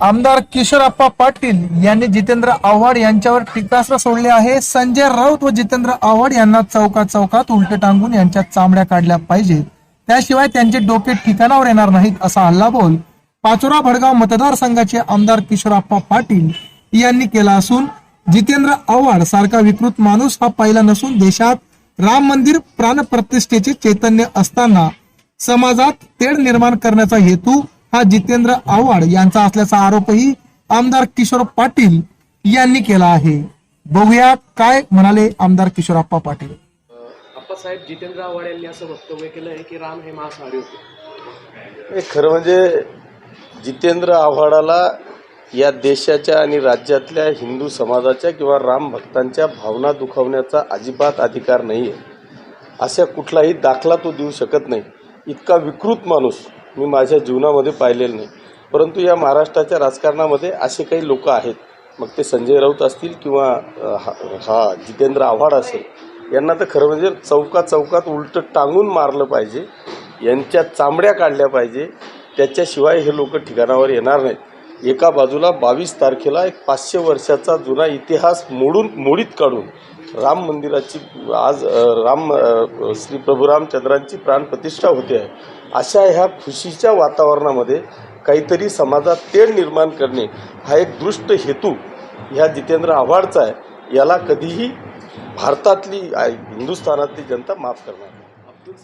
आमदार किशोरप्पा पाटील यांनी जितेंद्र आव्हाड यांच्यावर टीकास्त्र सोडले आहे. संजय राऊत व जितेंद्र आव्हाड यांना चौकात चौकात उलटे टांगून यांच्या चामड्या काढल्या पाहिजेत. त्याशिवाय त्यांचे डोके ठिकाणावर येणार नाहीत असा हल्लाबोल पाचोरा भडगाव मतदारसंघाचे आमदार किशोरप्पा पाटील यांनी केला असून जितेंद्र आव्हाड सारखा विकृत माणूस हा पहिला नसून देशात राम मंदिर प्राणप्रतिष्ठेचे चैतन्य असताना समाजात तेढ निर्माण करण्याचा हेतू हा जितेंद्र आव्हाड यांचा असल्याचा आरोपही आमदार किशोर पाटील यांनी केला आहे. बघूया काय म्हणाले आमदार किशोरप्पा पाटील. अप्पासाहेब जितेंद्र आव्हाड यांनी असं वक्तव्य केलं आहे की राम हे मांसाहारी होते. खरं म्हणजे जितेंद्र आव्हाडाला या देशाच्या आणि राज्यातल्या हिंदू समाजाच्या किंवा राम भक्तांच्या भावना दुखावण्याचा अजिबात अधिकार नाही आहे असा कुठलाही दाखला तो देऊ शकत नाही. इतका विकृत माणूस मी माझ्या जीवनामध्ये पाहिलेलं नाही. परंतु या महाराष्ट्राच्या राजकारणामध्ये असे काही लोक आहेत. मग ते संजय राऊत असतील किंवा हा हा जितेंद्र आव्हाड असेल यांना तर खरं म्हणजे चौका चौकात उलटं टांगून मारलं पाहिजे. यांच्या चांबड्या काढल्या पाहिजे. त्याच्याशिवाय हे लोक ठिकाणावर येणार नाहीत. एका बाजूला बावीस तारखेला एक पाचशे वर्षाचा जुना इतिहास मोडून मोडीत काढून राम मंदिराची आज राम श्री प्रभू रामचंद्रांची प्राणप्रतिष्ठा होते आहे. अशा ह्या खुशीच्या वातावरणामध्ये काहीतरी समाजात तेढ निर्माण करणे हा एक दृष्ट हेतू ह्या जितेंद्र आव्हाडचा आहे. याला कधीही भारतातली हिंदुस्थानातली जनता माफ करणार नाही. अब्दुल